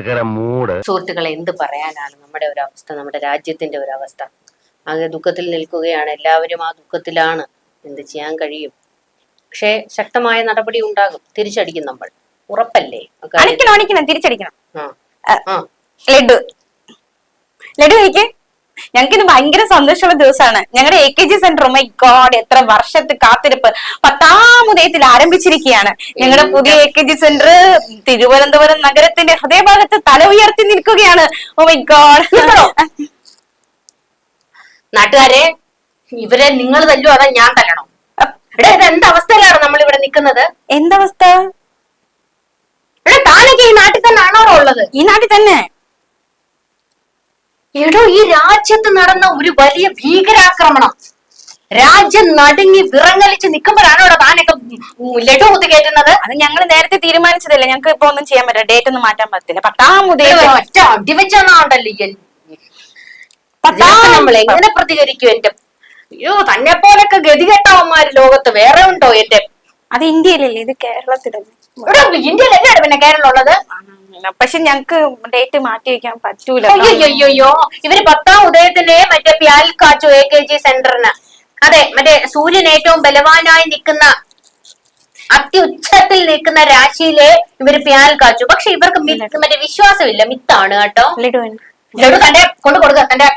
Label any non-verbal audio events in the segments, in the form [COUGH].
കിടക്കര മൂട്. സുഹൃത്തുക്കളെ എന്ത് പറയാനാണ് നമ്മുടെ ഒരു അവസ്ഥ നമ്മുടെ രാജ്യത്തിന്റെ ഒരു അവസ്ഥ? ആകെ ദുഃഖത്തിൽ നിൽക്കുകയാണ്. എല്ലാവരും ആ ദുഃഖത്തിലാണ്. എന്ത് ചെയ്യാൻ കഴിയും? പക്ഷേ ശക്തമായ നടപടി ഉണ്ടാകും. തിരിച്ചടിക്കും നമ്മൾ. ഉറപ്പല്ലേ? തിരിച്ചടിക്കണം. ആ. ലഡു. ലഡു കഴിക്ക്. ഞങ്ങൾക്ക് ഇന്ന് ഭയങ്കര സന്തോഷമുള്ള ദിവസമാണ്. ഞങ്ങളുടെ A K G centre my God എത്ര വർഷത്തെ കാത്തിരിപ്പ്. പത്താം ഉദയത്തിൽ ആരംഭിച്ചിരിക്കുകയാണ്. ഞങ്ങളുടെ പുതിയ A K G centre Thiruvananthapuram നഗരത്തിന്റെ ഹൃദയഭാഗത്ത് തല ഉയർത്തി നിൽക്കുകയാണ്. ഓ മൈ ഗോഡ് നാട്ടുകാരെ ഇവരെ നിങ്ങൾ തല്ലോ അതാ ഞാൻ തല്ലണോ? എടാ ഇത് എന്ത് അവസ്ഥയിലാണ് നമ്മൾ ഇവിടെ നിൽക്കുന്നത്? എന്തവസ്ഥ? എടാ താനൊക്കെ ഈ നാട്ടിൽ തന്നെ ആണോ ഉള്ളത്? ഈ നാട്ടിൽ തന്നെ. എടോ ഈ രാജ്യത്ത് നടന്ന ഒരു വലിയ ഭീകരാക്രമണം. രാജ്യം നടുങ്ങി വിറങ്ങലിച്ച് നിൽക്കുമ്പോഴാണ് ഇവിടെ താനൊക്കെ ലഡു കുത്തി കയറ്റുന്നത്. അത് ഞങ്ങൾ നേരത്തെ തീരുമാനിച്ചതല്ലേ ഞങ്ങൾക്ക് ഇപ്പൊ ഒന്നും ചെയ്യാൻ പറ്റില്ല ഡേറ്റ് ഒന്നും മാറ്റാൻ പറ്റില്ല പത്താം ഒറ്റ നമ്മൾ എങ്ങനെ പ്രതികരിക്കും എന്റെ അയ്യോ തന്നെ പോലൊക്കെ ഗതികെട്ടവന്മാര് ലോകത്ത് വേറെ ഉണ്ടോ എന്റെ? അത് ഇന്ത്യയിലല്ലേ ഇത് കേരളത്തിലല്ലേ? ഇവിടെ ഇന്ത്യയിലല്ലേ പിന്നെ കേരളം ഉള്ളത്. പക്ഷെ ഞങ്ങക്ക് ഡേറ്റ് മാറ്റി വെക്കാൻ പറ്റൂല. അയ്യോ ഇവർ പത്താം ഉദയത്തിന് മറ്റേ പ്യാൽ കാച്ചു എ കെ ജി സെന്ററിന് അതെ മറ്റേ സൂര്യൻ ഏറ്റവും ബലവാനായി നിൽക്കുന്ന അത്യുച്ചത്തിൽ നിൽക്കുന്ന രാശിയിലെ ഇവർ പ്യാൽ കാച്ചു പക്ഷെ ഇവർക്ക് മറ്റേ വിശ്വാസമില്ല. മിത്താണ് കേട്ടോ. ലഡു തന്റെ കൊണ്ട് കൊടുക്ക തന്റെ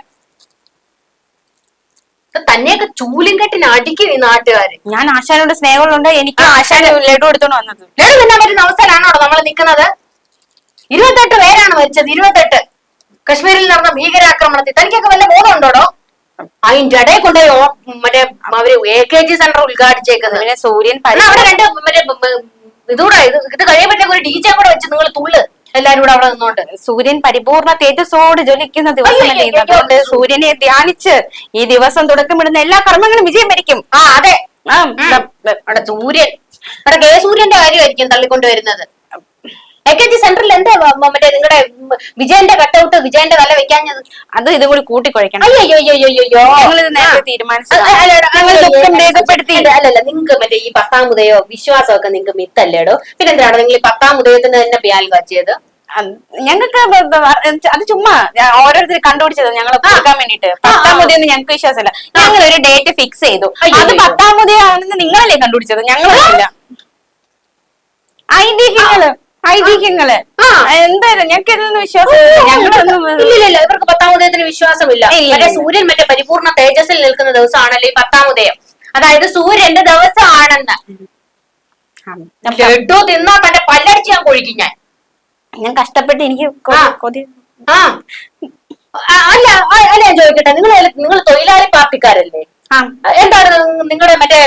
തന്നെയൊക്കെ ചൂലും കെട്ടിന് അടിക്കും ഈ നാട്ടുകാര്. ഞാൻ ആശാനോട് സ്നേഹമുള്ളതുകൊണ്ട് എനിക്ക് ആശാന ലഡു എടുത്തോണ്ട് വന്നത്. ലഡു തിന്നാൻ പറ്റുന്ന അവസ്ഥയിലാണോ നമ്മൾ നിൽക്കുന്നത് ഇരുപത്തെട്ട് പേരാണ് മരിച്ചത് ഇരുപത്തെട്ട്. കശ്മീരിൽ നടന്ന ഭീകരാക്രമണത്തിൽ തനിക്കൊക്കെ വല്ല ബോധമുണ്ടോടോ? അതിന്റെ ഇടയിൽ കൊണ്ടുപോയി മറ്റേ അവർ എ കെ ജി സെന്റർ ഉദ്ഘാടിച്ചേക്കുന്നത്. പിന്നെ സൂര്യൻ അവിടെ രണ്ട് മറ്റേ ഇതൂടെ ഇത് ഇത് കഴിയുമ്പോഴത്തേക്ക് ഒരു ഡി ജെ കൂടെ വെച്ച് നിങ്ങൾ തുള്ളു. എല്ലാരും കൂടെ അവിടെ നിന്നോണ്ട്. സൂര്യൻ പരിപൂർണ തേജസ്സോട് ജ്വലിക്കുന്ന ദിവസം ഇത്? അതുകൊണ്ട് സൂര്യനെ ധ്യാനിച്ച് ഈ ദിവസം തുടക്കമിടുന്ന എല്ലാ കർമ്മങ്ങളും വിജയം വരിക്കും. ആ അതെ. ആ, അവിടെ സൂര്യൻ. അവിടെ കെ സൂര്യന്റെ കാര്യമായിരിക്കും തള്ളിക്കൊണ്ട് വരുന്നത്. എ കെ ജി സെന്ററിൽ എന്താ മറ്റേ നിങ്ങളുടെ വിജയന്റെ കട്ടൗട്ട് വിജയന്റെ തല വെക്കാഞ്ഞത്? അത് ഇതും കൂടി കൂട്ടിക്കുഴയ്ക്കണം അയ്യോ അയ്യോ അയ്യോ അയ്യോ ഞങ്ങൾ നേരത്തെ രേഖപ്പെടുത്തി. അല്ലല്ല. നിങ്ങൾക്ക് മറ്റേ ഈ പത്താം ഉദയോ വിശ്വാസമൊക്കെ നിങ്ങൾക്ക് മിത്തല്ലേടോ? പിന്നെ എന്താണ് നിങ്ങൾ ഈ പത്താം ഉദയത്തിന് തന്നെ പിയാൽ കാച്ചിയത്? ഞങ്ങൾക്ക് അത് ചുമ്മാ. ഓരോരുത്തർ കണ്ടുപിടിച്ചത് ഞങ്ങൾ കൊടുക്കാൻ വേണ്ടിട്ട് പത്താം മുതിയെന്ന് ഞങ്ങൾക്ക് വിശ്വാസമില്ല. ഞങ്ങൾ ഒരു ഡേറ്റ് ഫിക്സ് ചെയ്തു. അത് പത്താം പത്താം മുതിയാണെന്ന് നിങ്ങളല്ലേ കണ്ടുപിടിച്ചത്? ഞങ്ങളല്ല ഐതിഹ്യങ്ങൾ ഐതിഹ്യങ്ങൾ. എന്തായാലും ഞങ്ങൾക്ക് ഇതൊന്നും വിശ്വാസമില്ല ഇല്ല. ഇല്ലില്ല ഇവർക്ക് പത്താം ഉദയത്തിന് വിശ്വാസമില്ല. മറ്റേ. സൂര്യൻ മറ്റേ പരിപൂർണ തേജസ്സിൽ നിൽക്കുന്ന ദിവസമാണല്ലോ ഈ പത്താം ഉദയം? അതായത് സൂര്യന്റെ ദിവസമാണെന്ന്. ലഡു തിന്നാ തന്റെ പല്ലടിച്ച് ഞാൻ കൊഴിക്കും ഞാൻ. ഞാൻ കഷ്ടപ്പെട്ട് എനിക്ക്. കൊതി ആ, അല്ല അല്ല ഞാൻ ചോദിക്കട്ടെ. നിങ്ങൾ നിങ്ങൾ തൊഴിലാളി പാർട്ടിക്കാരല്ലേ? എന്താണ് നിങ്ങളുടെ മറ്റേ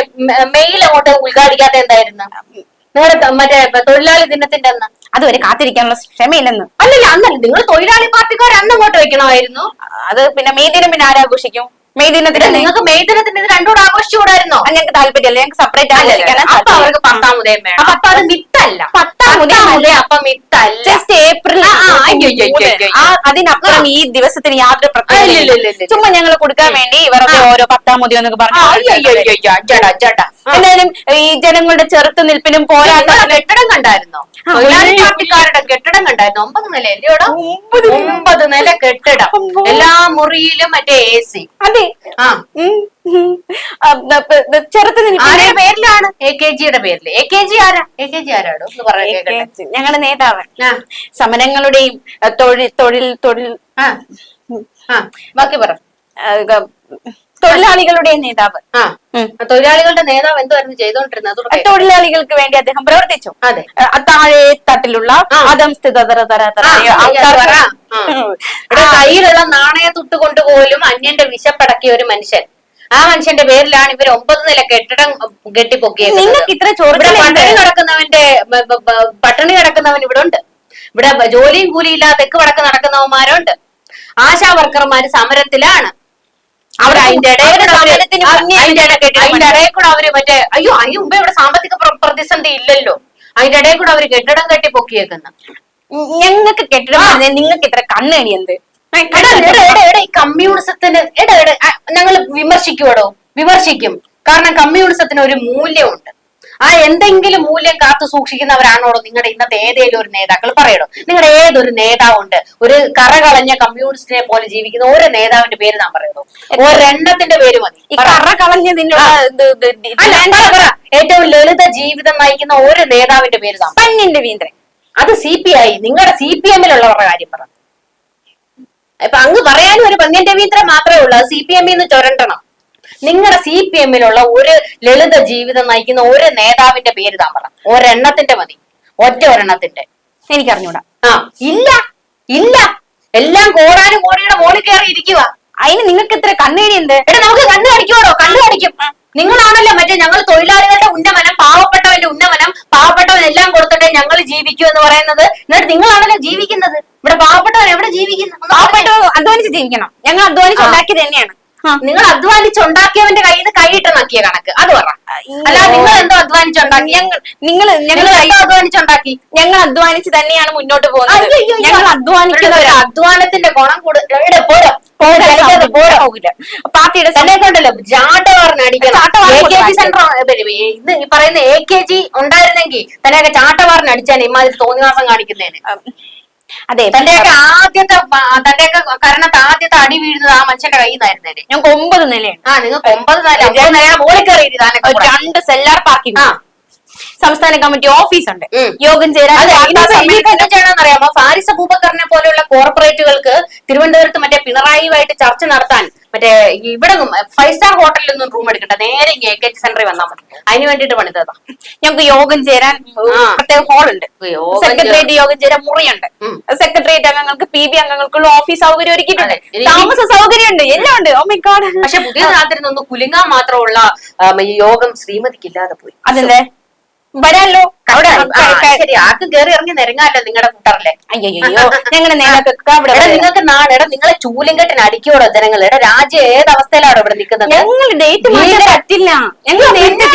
മെയിൽ അങ്ങോട്ട് ഉദ്ഘാടിക്കാത്ത എന്തായിരുന്നു? നിങ്ങളുടെ മറ്റേ തൊഴിലാളി ദിനത്തിന്റെ അന്ന്. അതുവരെ കാത്തിരിക്കാനുള്ള ക്ഷമയില്ലെന്ന്. അല്ലല്ല അന്നല്ല. നിങ്ങൾ തൊഴിലാളി പാർട്ടിക്കാർ അന്ന് അങ്ങോട്ട് വെക്കണമായിരുന്നു. അത് പിന്നെ മെയ് ദിനം പിന്നെ ആരാഘോഷിക്കും? മെയ് ദിനത്തിന് നിങ്ങൾക്ക് മെയ് ദിനത്തിന് ഇത് രണ്ടുകൂടെ ആഘോഷിച്ചുകൂടായിരുന്നോ? ഞങ്ങൾക്ക് താല്പര്യമില്ല. ഞങ്ങൾക്ക് സെപ്പറേറ്റ് അപ്പൊ അവർക്ക് പത്താം ഉദയം വേണം. അപ്പൊ അത് മിത്തല്ല. പത്താം ഉദയം അല്ല. അപ്പൊ മിത്തല്ല. ജസ്റ്റ് ഏപ്രിൽ അതിനപ്പുറം ഈ ദിവസത്തിന് യാതൊരു പ്രത്യേക ചുമ്മാ ഞങ്ങൾ കൊടുക്കാൻ വേണ്ടി ഇവരുടെ ഓരോ പത്താം മുതി എന്നൊക്കെ പറഞ്ഞു. എന്തായാലും ഈ ജനങ്ങളുടെ ചെറുത്തുനിൽപ്പിനും പോരാട്ടം കെട്ടിടം കണ്ടായിരുന്നോ? തൊഴിലാളി അയ്യോ. പാർട്ടിക്കാരുടെ കെട്ടിടം കണ്ടായിരുന്നു. ഒമ്പത് നില അല്ലയോടോ ഒമ്പത് നില. കെട്ടിടം. എല്ലാ മുറിയിലും മറ്റേ എ സി അതെ. ആ. ആരുടെ പേരിലാണ്? എ കെ ജിയുടെ പേരിൽ എ കെ ജി ആരാ? എ കെ ജി ആരാടോ? എന്ന് പറയാൻ കേക്കട്ടെ. ഞങ്ങളുടെ നേതാവ്. സമരങ്ങളുടെയും തൊഴിൽ തൊഴിൽ തൊഴിൽ. ആ. ആ. ബാക്കി പറ. തൊഴിലാളികളുടെയും നേതാവ്. ആ തൊഴിലാളികളുടെ നേതാവ് എന്തായിരുന്നു ചെയ്തോണ്ടിരുന്നത് തൊഴിലാളികൾക്ക് വേണ്ടി അദ്ദേഹം പ്രവർത്തിച്ചു. അതെ. താഴെ തട്ടിലുള്ള. അധംസ്ഥിത കയ്യിലുള്ള നാണയ തൊട്ടുകൊണ്ട് പോലും അന്യന്റെ വിശപ്പടക്കിയ ഒരു മനുഷ്യൻ. ആ മനുഷ്യന്റെ പേരിലാണ് ഇവർ ഒമ്പത് നില കെട്ടിടം കെട്ടിപ്പൊക്കിയത് നിങ്ങൾക്ക് ഇത്ര ഇവിടെ പട്ടണി കിടക്കുന്നവന്റെ പട്ടിണി കിടക്കുന്നവൻ ഇവിടെ ഉണ്ട്. ഇവിടെ ജോലിയും കൂലിയില്ലാതെ തെക്ക് വടക്ക് നടക്കുന്നവന്മാരുണ്ട്. ആശാ വർക്കർമാര് സമരത്തിലാണ്. അവിടെ അതിന്റെ ഇടയിൽ കൂടെ അവർ മറ്റേ അയ്യോ അതിന് മുമ്പേ ഇവിടെ സാമ്പത്തിക പ്ര- പ്രതിസന്ധി ഇല്ലല്ലോ. അതിന്റെ ഇടയിൽ കൂടെ അവർ കെട്ടിടം കെട്ടി പൊക്കിയേക്കുന്ന ഞങ്ങൾക്ക് കെട്ടിടം നിങ്ങക്ക് നിങ്ങൾക്ക് ഇത്ര കണ്ണണി എന്ത്? കമ്മ്യൂണിസത്തിന് എടാ എടാ ഞങ്ങൾ വിമർശിക്കുവടോ? വിമർശിക്കും. കാരണം കമ്മ്യൂണിസത്തിന് ഒരു മൂല്യമുണ്ട്. ആ എന്തെങ്കിലും മൂല്യം കാത്തു സൂക്ഷിക്കുന്നവരാണോടോ നിങ്ങളുടെ ഇന്നത്തെ ഏതെങ്കിലും ഒരു നേതാക്കൾ? പറയണോ? നിങ്ങളുടെ ഏതൊരു നേതാവുണ്ട്? ഒരു കറകളഞ്ഞ കമ്മ്യൂണിസ്റ്റിനെ പോലെ ജീവിക്കുന്ന ഒരു നേതാവിന്റെ പേര് നാം പറയണോ? ഒരെണ്ണത്തിന്റെ പേര് മതി. ഈ പറ. കറ കളഞ്ഞതിനുള്ള ഇത് ഇത് ഇത് അല്ല, പറ, പറ. ഏറ്റവും ലളിത ജീവിതം നയിക്കുന്ന ഒരു നേതാവിന്റെ പേര് താ പന്നിൻ രവീന്ദ്രൻ അത് സി പി ഐ നിങ്ങളുടെ സി പി എമ്മിലുള്ളവരുടെ കാര്യം പറ. ഇപ്പൊ അങ്ങ് പറയാനും ഒരു പന്ന്യൻ രവീന്ദ്രൻ മാത്രമേ ഉള്ളൂ. അത് സി പി എമ്മിൽ നിന്ന് ചുരണ്ടണം. നിങ്ങളുടെ സി പി എമ്മിലുള്ള ഒരു ലളിത ജീവിതം നയിക്കുന്ന ഒരു നേതാവിന്റെ പേര് താൻ പറ. ഒരെണ്ണത്തിന്റെ മതി. ഒറ്റ ഒരെണ്ണത്തിന്റെ. എനിക്കറിഞ്ഞൂടാ. ആ ഇല്ല ഇല്ല. എല്ലാം കോടാനും കോടിയുടെ മോളിൽ കയറി ഇരിക്കുക അതിന് നിങ്ങൾക്ക് ഇത്ര കണ്ണേടി ഉണ്ട് എടാ നമുക്ക് കണ്ണു കടിക്കുവാടോ? കണ്ണു കടിക്കും. നിങ്ങളാണല്ലോ മറ്റേ ഞങ്ങൾ തൊഴിലാളികളുടെ ഉന്നമനം പാവപ്പെട്ടവന്റെ ഉന്നമനം പാവപ്പെട്ടവൻ എല്ലാം കൊടുത്തിട്ടേ ഞങ്ങൾ ജീവിക്കൂ എന്ന് പറയുന്നത്. എന്നിട്ട് നിങ്ങളാണല്ലോ ജീവിക്കുന്നത്. ഇവിടെ പാവപ്പെട്ടവൻ എവിടെ ജീവിക്കുന്നു? പാവപ്പെട്ട അധ്വാനിച്ച് ജീവിക്കണം. ഞങ്ങൾ അധ്വാനിച്ച് ഉണ്ടാക്കി തന്നെയാണ്. നിങ്ങൾ അധ്വാനിച്ചുണ്ടാക്കിയവന്റെ കയ്യിൽ നിന്ന് കൈയിട്ട് നക്കിയ കണക്ക്. അത് പറ. അല്ല നിങ്ങൾ എന്തോ അധ്വാനിച്ചുണ്ടാക്കി? ഞങ്ങൾ നിങ്ങൾ ഞങ്ങൾ അധ്വാനിച്ചുണ്ടാക്കി? ഞങ്ങൾ അധ്വാനിച്ച് തന്നെയാണ് മുന്നോട്ട് പോകുന്നത്. ഞങ്ങൾ. അധ്വാനിക്കുന്നവരാ ഒരു അധ്വാനത്തിന്റെ ഗുണം കൂടുതൽ പോരോ? പാർട്ടിയുടെ തന്നെ കൊണ്ടല്ലോ. ചാട്ടവാറിന് അടിക്കണം. ഇത് ഈ പറയുന്ന എ കെ ജി ഉണ്ടായിരുന്നെങ്കിൽ തന്നെയൊക്കെ ചാട്ടവാറിന് അടിച്ചാൽ ഇമാതിരി തോന്നിവാസം കാണിക്കുന്നതിന്. അതെ തന്റെയൊക്കെ ആദ്യത്തെ തന്റെയൊക്കെ കാരണത്ത് ആദ്യത്തെ അടി വീഴുന്നത് ആ മനുഷ്യന്റെ കയ്യിൽ അല്ലേ ഞങ്ങൾക്ക് ഒമ്പത് നിലയുണ്ട്. ആ നിങ്ങൾക്ക് ഒമ്പത് നില. ഒമ്പത് നില മോളിൽ കയറി രണ്ട് സെല്ലാർ പാർക്കിംഗ് ആ. സംസ്ഥാന കമ്മിറ്റി ഓഫീസ് ഉണ്ട്. യോഗം ചേരാൻ അറിയാമോ ഫാരിസ് അബൂബക്കറിനെ പോലെയുള്ള കോർപ്പറേറ്റുകൾക്ക് തിരുവനന്തപുരത്ത് മറ്റേ പിണറായിയുമായിട്ട് ചർച്ച നടത്താൻ മറ്റേ ഇവിടെ ഫൈവ് സ്റ്റാർ ഹോട്ടലിൽ നിന്നും റൂം എടുക്കട്ടെ. നേരെ എ കെ ജി സെന്ററിൽ വന്നാൽ മതി. അതിന് വേണ്ടിട്ട് പണിതതാ ഞങ്ങൾക്ക് യോഗം ചേരാൻ പ്രത്യേക ഹാൾ ഉണ്ട്. സെക്രട്ടേറിയറ്റ് യോഗം ചേരാൻ മുറിയുണ്ട്. സെക്രട്ടേറിയറ്റ് അംഗങ്ങൾക്ക് പി ബി അംഗങ്ങൾക്കുള്ള ഓഫീസ് സൗകര്യം ഒരുക്കിയിട്ടുണ്ട്. താമസ സൗകര്യം ഉണ്ട് എല്ലാം ഉണ്ട്. ഓ മൈ ഗോഡ് പക്ഷെ പുതിയ നാട്ടിൽ നിന്ന് കുലുങ്ങാൻ മാത്രമുള്ള യോഗം ശ്രീമതിക്ക് ഇല്ലാതെ പോയി. അതെന്തേ? വരാല്ലോ അവിടെ ശരി ആർക്കും കയറി ഇറങ്ങി നിരങ്ങാല്ലോ നിങ്ങളുടെ കൂട്ടറിലെ. അയ്യോ ഞങ്ങളുടെ [LAUGHS] നേരത്തെ അവിടെ. നിങ്ങൾക്ക് എടാ നിങ്ങളെ കെട്ടിന് അടിക്കോടോ ജനങ്ങൾ എടാ രാജ്യം ഏത് അവസ്ഥയിലാണോ ഇവിടെ നിൽക്കുന്നത് ഞങ്ങൾ ഡേറ്റ് പറ്റില്ല. ഞങ്ങൾ ഡേറ്റ്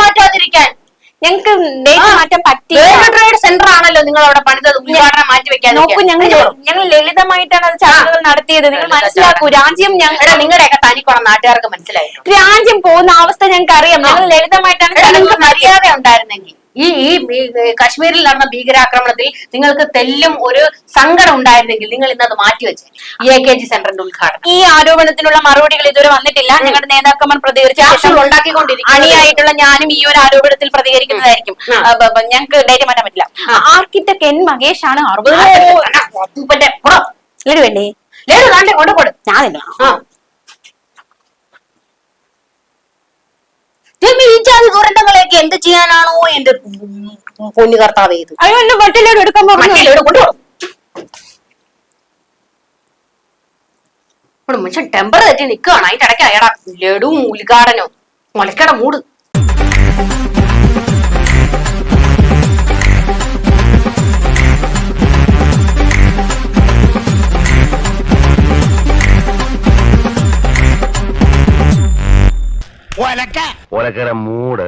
മാറ്റാതിരിക്കാൻ. ഞങ്ങൾക്ക് ഡേറ്റ് മാറ്റാൻ ഗവൺമെന്റ് ട്രേഡ് സെന്റർ ആണല്ലോ നിങ്ങൾ അവിടെ പണിതത് ഉദ്ഘാടനം മാറ്റി വെക്കാൻ നോക്കൂ ഞങ്ങൾ ഞങ്ങൾ ലളിതമായിട്ടാണ് അത് ചടങ്ങുകൾ നടത്തിയത്. നിങ്ങൾ മനസ്സിലാക്കൂ. രാജ്യം ഞങ്ങൾ എടാ നിങ്ങളുടെയൊക്കെ തനിക്കുളം നാട്ടുകാർക്ക് മനസ്സിലായി രാജ്യം പോകുന്ന അവസ്ഥ ഞങ്ങൾക്ക് അറിയാം ഞങ്ങൾ ലളിതമായിട്ടാണ് മര്യാദ ഉണ്ടായിരുന്നെങ്കിൽ ഈ ഈ കശ്മീരിൽ നടന്ന ഭീകരാക്രമണത്തിൽ നിങ്ങൾക്ക് തെല്ലും ഒരു സങ്കടം ഉണ്ടായിരുന്നെങ്കിൽ നിങ്ങൾ ഇന്നത് അത് ഈ എ കെ ജി സെന്ററിന്റെ ഉദ്ഘാടനം. ഈ ആരോപണത്തിനുള്ള മറുപടികൾ ഇതുവരെ വന്നിട്ടില്ല. ഞങ്ങളുടെ നേതാക്കന്മാർ പ്രതികരിച്ച അണിയായിട്ടുള്ള ഞാനും ഈ ഒരു ആരോപണത്തിൽ പ്രതികരിക്കുന്നതായിരിക്കും. ഞങ്ങൾക്ക് ഡേറ്റ് മാറ്റാൻ പറ്റില്ല. ആർക്കിടെക്ട് എൻ മഹേഷ് ആണ് അറുപത് ലഡു വേണ്ടേ? ലേഡു താണ്ടെ കൊണ്ട് കൊടു. ഞാൻ ഈ ജാതി എന്ത് ചെയ്യാനാണോ എന്റെ പൊന്നു കർത്താവ് ചെയ്ത് അയ്യോ എന്നെ വട്ടിലോട് എടുക്കാൻ പറഞ്ഞു. മറ്റേ ലഡു കൊണ്ടുപോകും മനുഷ്യൻ ടെമ്പർ തെറ്റി നിൽക്കുകയാണ്. അതിന്റെ ഇടയ്ക്ക് അയാടാ ലഡുവും ഉദ്ഘാടനവും മുലക്കട മൂട്. ഒലക്കര മൂട്.